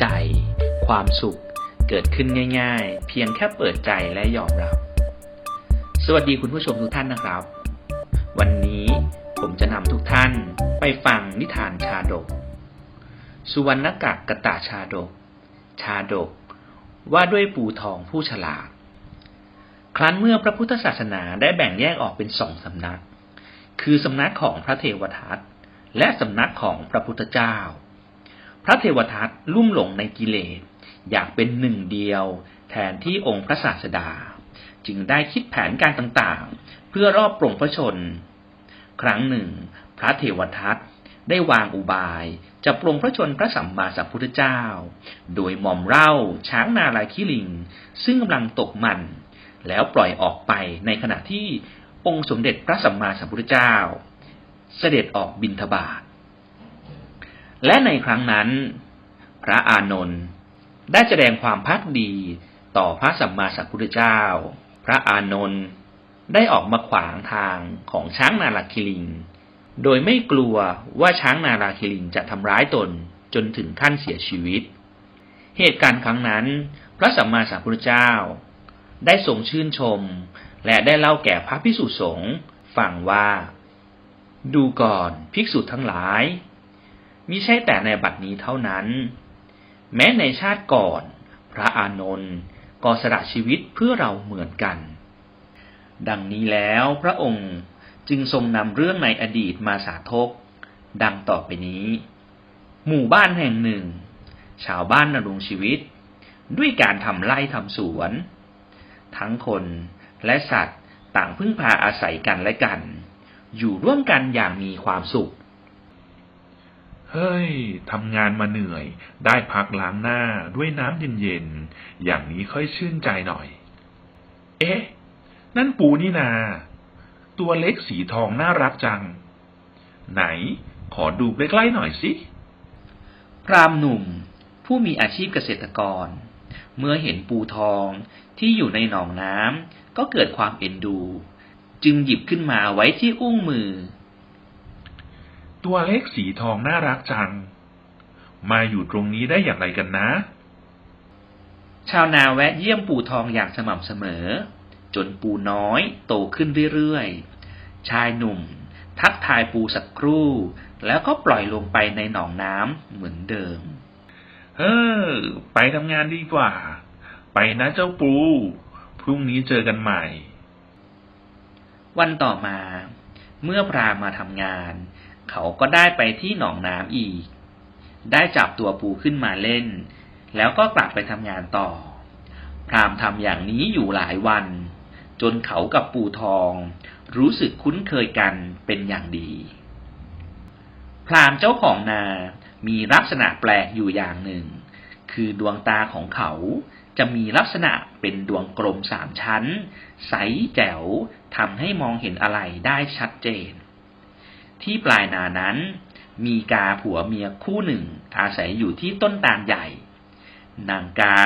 ใจ ความสุข เกิดขึ้นง่าย ๆ เพียงแค่เปิดใจและยอมรับ สวัสดีคุณผู้ชมทุกท่านนะครับ วันนี้ผมจะนำทุกท่านไปฟังนิทานชาดก สุวรรณกักกตาชาดก ชาดก ว่าด้วยปูทองผู้ฉลาด ครั้นเมื่อพระพุทธศาสนาได้แบ่งแยกออกเป็นสองสำนัก คือสำนักของพระเทวทัตและสำนักของพระพุทธเจ้า พระเทวทัตลุ่มหลงในกิเลสอยากเป็นหนึ่งเดียว แทนที่องค์พระศาสดา จึงได้คิดแผนการต่างๆ เพื่อรอบปรงพระชน ครั้งหนึ่ง พระเทวทัตได้วางอุบายจะปรงพระชนพระสัมมาสัมพุทธเจ้า โดยหม่อมเล่าช้างนาลาคิลิง ซึ่งกำลังตกมัน แล้วปล่อยออกไปในขณะที่องค์สมเด็จพระสัมมาสัมพุทธเจ้า เสด็จออกบิณฑบาต และในครั้งนั้น พระอานนท์ได้แสดงความพักดีต่อพระสัมมาสัมพุทธเจ้า พระอานนท์ได้ออกมาขวางทางของช้างนาลาคิลิง โดยไม่กลัวว่าช้างนาลาคิลิงจะทำร้ายตนจนถึงขั้นเสียชีวิต เหตุการณ์ครั้งนั้น พระสัมมาสัมพุทธเจ้า ได้ทรงชื่นชม และได้เล่าแก่พระภิกษุสงฆ์ฟังว่า ดูก่อนภิกษุทั้งหลาย มิใช่แต่ในบัดนี้เท่านั้น แม้ในชาติก่อน พระอานนท์ก็สละชีวิตเพื่อเราเหมือนกัน ดังนี้แล้วพระองค์จึงทรงนำเรื่องในอดีตมาสาธก ดังต่อไปนี้ หมู่บ้านแห่งหนึ่ง ชาวบ้านดำรงชีวิต ด้วยการทำไร่ทำสวน ทั้งคนและสัตว์ต่างพึ่งพาอาศัยกันและกัน อยู่ร่วมกันอย่างมีความสุข เฮ้ย ทำงานมาเหนื่อย ได้พักล้างหน้าด้วยน้ำเย็นๆ อย่างนี้ค่อยชื่นใจหน่อย เอ๊ะ นั่นปูนี่นา ตัวเล็กสีทองน่ารักจัง ไหน ขอดูใกล้ๆหน่อยสิ พรามหนุ่ม ผู้มีอาชีพเกษตรกร เมื่อเห็นปูทองที่อยู่ในหนองน้ำก็เกิดความเอ็นดู จึงหยิบขึ้นมาไว้ที่อุ้งมือ ตัวเล็กสีทองน่ารักจัง มาอยู่ตรงนี้ได้อย่างไรกันนะ ชาวนาแวะเยี่ยมปูทองอย่างสม่ำเสมอ จนปูน้อยโตขึ้นเรื่อยๆ ชายหนุ่ม ทักทายปูสักครู่ แล้วก็ปล่อยลงไปในหนองน้ำเหมือนเดิม เออ ไปทำงานดีกว่า ไปนะเจ้าปู พรุ่งนี้เจอกันใหม่ วันต่อมา เมื่อพรามมาทำงาน เขาก็ได้ไปที่หนองน้ำอีก ได้จับตัวปูขึ้นมาเล่น แล้วก็กลับไปทำงานต่อ พรามทำอย่างนี้อยู่หลายวัน จนเขากับปูทอง รู้สึกคุ้นเคยกันเป็นอย่างดี พรามเจ้าของนา มีลักษณะแปลกอยู่อย่างหนึ่ง คือดวงตาของเขาจะมีลักษณะเป็นดวงกลมสามชั้น ใสแจ๋วทำให้มองเห็นอะไรได้ชัดเจน ที่ปลายนานั้น มีกาผัวเมียคู่หนึ่ง อาศัยอยู่ที่ต้นตาลใหญ่ นางกา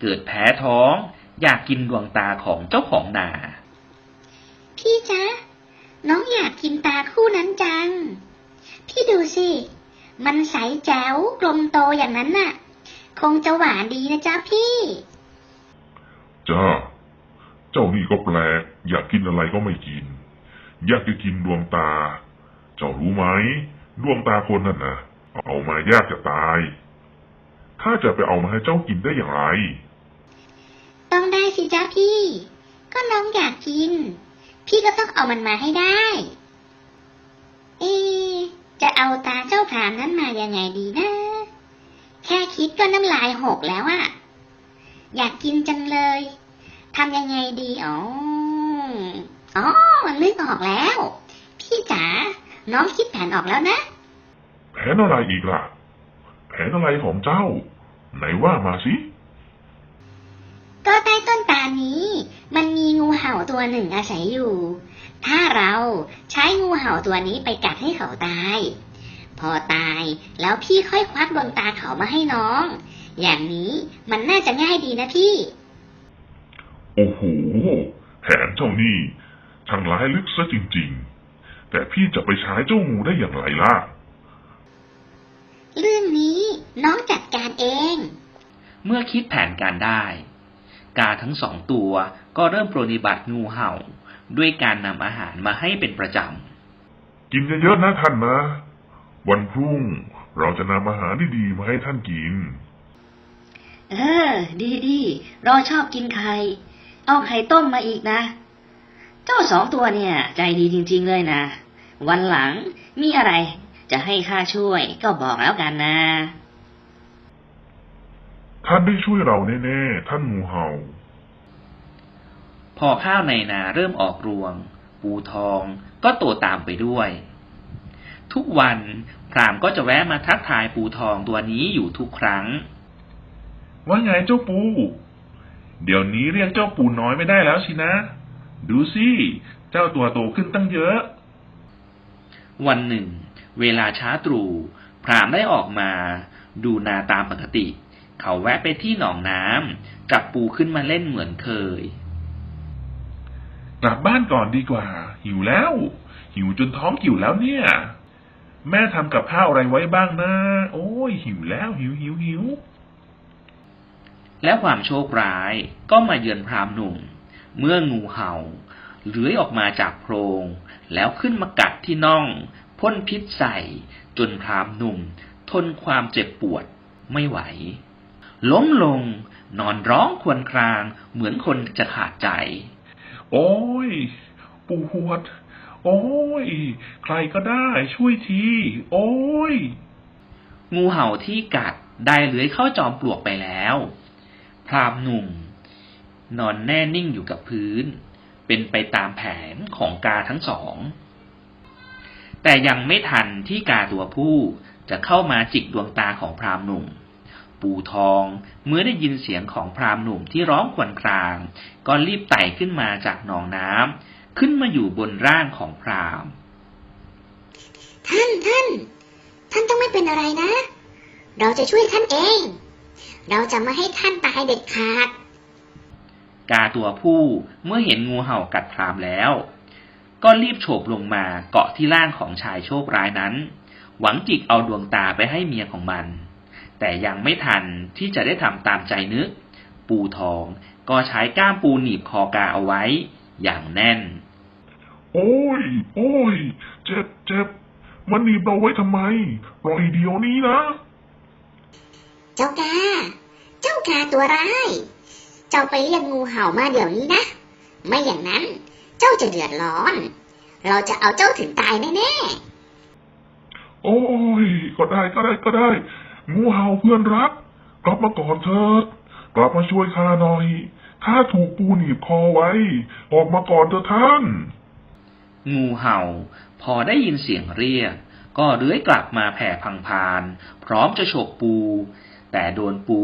เกิดแพ้ท้อง อยากกินดวงตาของเจ้าของนา พี่จ๊ะ น้องอยากกินตาคู่นั้นจัง พี่ดูสิ มันใสแจ๋วกลมโตอย่างนั้นน่ะ คงจะหวานดีนะจ๊ะพี่ จ้า เจ้านี่ก็แปลก อยากกินอะไรก็ไม่กิน อยากจะกินดวงตา เจ้ารู้ไหมดวงตาคนนั่นนะเอามายากจะตายถ้าจะไปเอามาให้เจ้ากินได้อย่างไร ต้องได้สิจ๊ะพี่ ก็น้องอยากกิน พี่ก็ต้องเอามันมาให้ได้ เอ จะเอาตาเจ้าพรามนั้นมายังไงดีนะ แค่คิดก็น้ำลายหกแล้วอะอยากกินจังเลยทำยังไงดีอ๋ออ๋อนึกออกแล้ว พี่จ๋า น้องคิดแผนออกแล้วนะ แผนอะไรอีกล่ะ แผนอะไรของเจ้า ไหนว่ามาสิ ก็ใต้ต้นตาลนี้ มันมีงูเห่าตัวหนึ่งอาศัยอยู่ ถ้าเราใช้งูเห่าตัวนี้ไปกัดให้เขาตาย พอตายแล้วพี่ค่อยควักดวงตาเขามาให้น้อง อย่างนี้มันน่าจะง่ายดีนะพี่ โอ้โหแผนเจ้านี่ช่างร้ายลึกซะจริง ๆ แต่พี่จะไปใช้เจ้างูได้อย่างไรล่ะ เรื่องนี้น้องจัดการเอง เมื่อคิดแผนการได้ กาทั้งสองตัวก็เริ่มปรนนิบัติงูเห่า ด้วยการนำอาหารมาให้เป็นประจกินเยอะๆนะท่านนะวันพรุ่งเราจะนำอาหารดีๆมาให้ท่านกิน เออ ดีดีเราชอบกินไข่ เอาไข่ต้มมาอีกนะ เจ้าสองตัวเนี่ย ใจดีจริง ๆ เลยนะ วันหลังมีอะไรจะให้ข้าช่วยก็บอกแล้วกันนะ ท่านได้ช่วยเราแน่ๆ ท่านงูเห่าำพอข้าวในนาเริ่มออกรวง ปูทองก็โตตามไปด้วย ทุกวันพรามก็จะแวะมาทักทายปูทองตัวนี้อยู่ทุกครั้ง ว่าไงเจ้าปู เดี๋ยวนี้เรียกเจ้าปูน้อยไม่ได้แล้วสินะ ดูสิ เจ้าตัวโตขึ้นตั้งเยอะ วันหนึ่ง เวลาช้าตรู่พรามได้ออกมา ดูนาตามปกติ เขาแวะไปที่หนองน้ำจับปูขึ้นมาเล่นเหมือนเคย กลับบ้านก่อนดีกว่า หิวแล้ว หิวจนท้องกิ่วแล้วเนี่ย แม่ทำกับข้าวอะไรไว้บ้างนะ โอ้ย หิวแล้วหิวหิวหิวและความโชคร้ายก็มาเยือนพรามหนุ่ม เมื่องูเห่า เลื้อยออกมาจากโพรง แล้วขึ้นมากัดที่น่องพ่นพิษใส่ จนพรามหนุ่ม ทนความเจ็บปวดไม่ไหว ล้มลงนอนร้องครวญครางเหมือนคนจะขาดใจ โอ้ยปวด โอ้ย ใครก็ได้ช่วยที โอ้ย งูเห่าที่กัดได้เลื้อยเข้าจอมปลวกไปแล้ว พรามหนุ่ม นอนแน่นิ่งอยู่กับพื้น เป็นไปตามแผนของกาทั้งสอง แต่ยังไม่ทันที่กาตัวผู้จะเข้ามาจิกดวงตาของพรามหนุ่ม ปูทองเมื่อได้ยินเสียงของพรามหนุ่มที่ร้องควญคราง ก็รีบไต่ขึ้นมาจากหนองน้ำขึ้นมาอยู่บนร่างของพรามท่านท่าน ท่านต้องไม่เป็นอะไรนะ เราจะช่วยท่านเอง เราจะไม่ให้ท่านตายเด็ดขาด กาตัวผู้เมื่อเห็นงูเห่ากัดพรามแล้ว ก็รีบโฉบลงมาเกาะที่ร่างของชายโชคร้ายนั้น หวังจิกเอาดวงตาไปให้เมียของมัน แต่ยังไม่ทันที่จะได้ทำตามใจนึก ปูทองก็ใช้ก้ามปูหนีบคอกาเอาไว้ อย่างแน่น โอ้ย โอ้ย เจ็บเจ็บมันหนีบเราไว้ทำไมปล่อยเดี๋ยวนี้นะ เจ้ากา เจ้ากาตัวร้ายเจ้าไปเรียกงูเห่ามาเดี๋ยวนี้นะ ไม่อย่างนั้นเจ้าจะเดือดร้อน เราจะเอาเจ้าถึงตายแน่โอ้ย ก็ได้ก็ได้ก็ได้ งูเห่าเพื่อนรัก กลับมาก่อนเถิด กลับมาช่วยข้าหน่อยข้าถูกปูหนีบคอไว้ ออกมาก่อนเถอะท่าน งูเห่า พอได้ยินเสียงเรียก ก็เลื้อยกลับมาแผ่พังพาน พร้อมจะฉกปู แต่โดนปู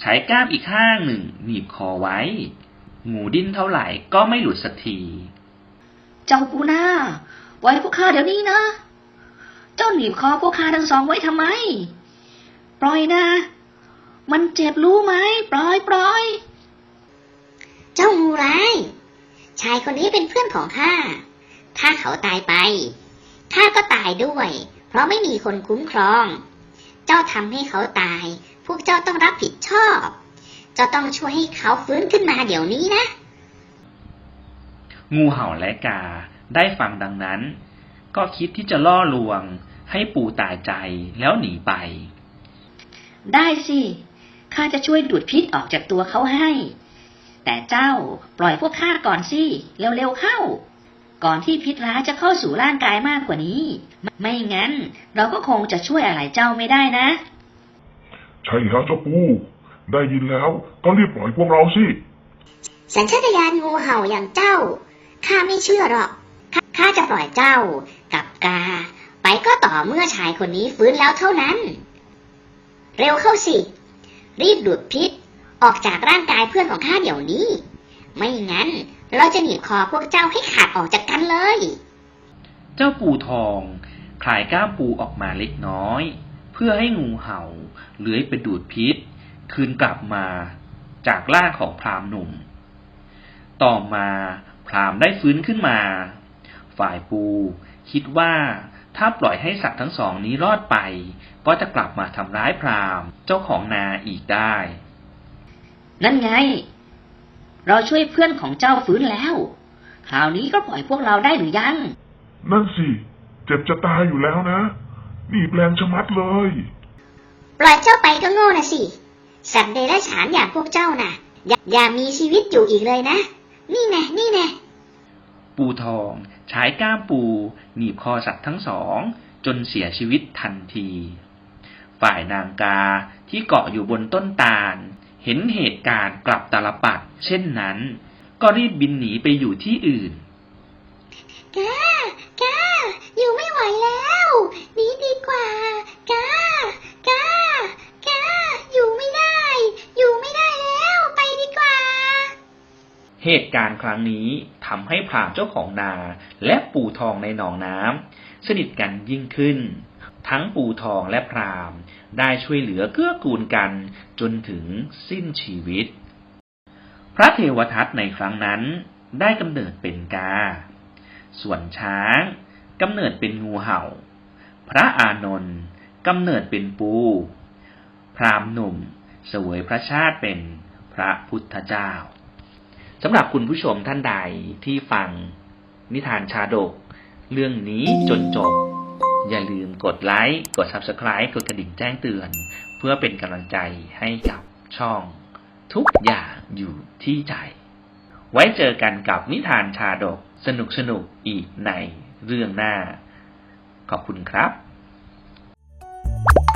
ใช้ก้ามอีกข้างหนึ่งหนีบคอไว้ งูดิ้นเท่าไหร่ก็ไม่หลุดสักที เจ้าปูนาปล่อยพวกข้าเดี๋ยวนี้นะ เจ้าหนีบคอพวกข้าทั้งสองไว้ทำไม ปล่อยนะ มันเจ็บรู้ไหม ปล่อยปล่อยๆเจ้างูร้าย ชายคนนี้เป็นเพื่อนของข้า ถ้าเขาตายไป ข้าก็ตายด้วย เพราะไม่มีคนคุ้มครองเจ้าทำให้เขาตาย พวกเจ้าต้องรับผิดชอบเจ้าต้องช่วยให้เขาฟื้นขึ้นมาเดี๋ยวนี้นะ งูเห่าและกาได้ฟังดังนั้น ก็คิดที่จะล่อลวง ให้ปูตายใจแล้วหนีไป ได้สิ ข้าจะช่วยดูดพิษออกจากตัวเขาให้ แต่เจ้าปล่อยพวกข้าก่อนสิ เร็วๆเข้าก่อนที่พิษร้ายจะเข้าสู่ร่างกายมากกว่านี้ ไม่งั้น เราก็คงจะช่วยอะไรเจ้าไม่ได้นะ ใช่แล้วเจ้าปู ได้ยินแล้วก็รีบปล่อยพวกเราสิ สัญชาตญาณงูเห่าอย่างเจ้า ข้าไม่เชื่อหรอกข้าข้าจะปล่อยเจ้ากับกา ไปก็ต่อเมื่อชายคนนี้ฟื้นแล้วเท่านั้น เร็วเข้าสิ รีบดูดพิษออกจากร่างกายเพื่อนของข้าเดี๋ยวนี้ ไม่งั้นเราจะหนีบคอพวกเจ้าให้ขาดออกจากกันเลย เจ้าปูทองคลายก้ามปูออกมาเล็กน้อยเพื่อให้งูเห่าเลื้อยไปดูดพิษ คืนกลับมาจากล่างของพรามหนุ่ม ต่อมาพรามได้ฟื้นขึ้นมา ฝ่ายปู คิดว่าถ้าปล่อยให้สัตว์ทั้งสองนี้รอดไป ก็จะกลับมาทำร้ายพราหมณ์เจ้าของนาอีกได้ นั่นไง เราช่วยเพื่อนของเจ้าฟื้นแล้ว คราวนี้ก็ปล่อยพวกเราได้หรือยัง นั่นสิ เจ็บจะตายอยู่แล้วนะ นี่แปลงชะมัดเลย ปล่อยเจ้าไปก็โง่นะสิ สัตว์เดรัจฉานอย่างพวกเจ้าน่ะ อย่าอย่ามีชีวิตอยู่อีกเลยนะ นี่แน่นี่แน่ปูทองใช้ก้ามปูหนีบคอสัตว์ทั้งสอง จนเสียชีวิตทันที ฝ่ายนางกาที่เกาะอยู่บนต้นตาล เห็นเหตุการณ์กลับตาลปัด เช่นนั้น ก็รีบบินหนีไปอยู่ที่อื่น กากา อยู่ไม่ไหวแล้วหนีดีกว่ากากากาอยู่ไม่ได้ อยู่ไม่ได้แล้วไปดีกว่า เหตุการณ์ครั้งนี้ทำให้พรามเจ้าของนา และปูทองในหนองน้ำสนิทกันยิ่งขึ้น ทั้งปูทองและพรามได้ช่วยเหลือเกื้อกูลกันจนถึงสิ้นชีวิต พระเทวทัตในครั้งนั้นได้กำเนิดเป็นกา ส่วนช้าง กำเนิดเป็นงูเห่า พระอานนท์กำเนิดเป็นปู พรามหนุ่ม เสวยพระชาติเป็นพระพุทธเจ้าสำหรับคุณผู้ชมท่านใดที่ฟังนิทานชาดก เรื่องนี้จนจบ อย่าลืมกดไลค์ กด Subscribe กดกระดิ่งแจ้งเตือน เพื่อเป็นกำลังใจให้กับช่อง ทุกอย่างอยู่ที่ใจ ไว้เจอกันกับนิทานชาดก สนุกสนุกๆอีกในเรื่องหน้า ขอบคุณครับ Thank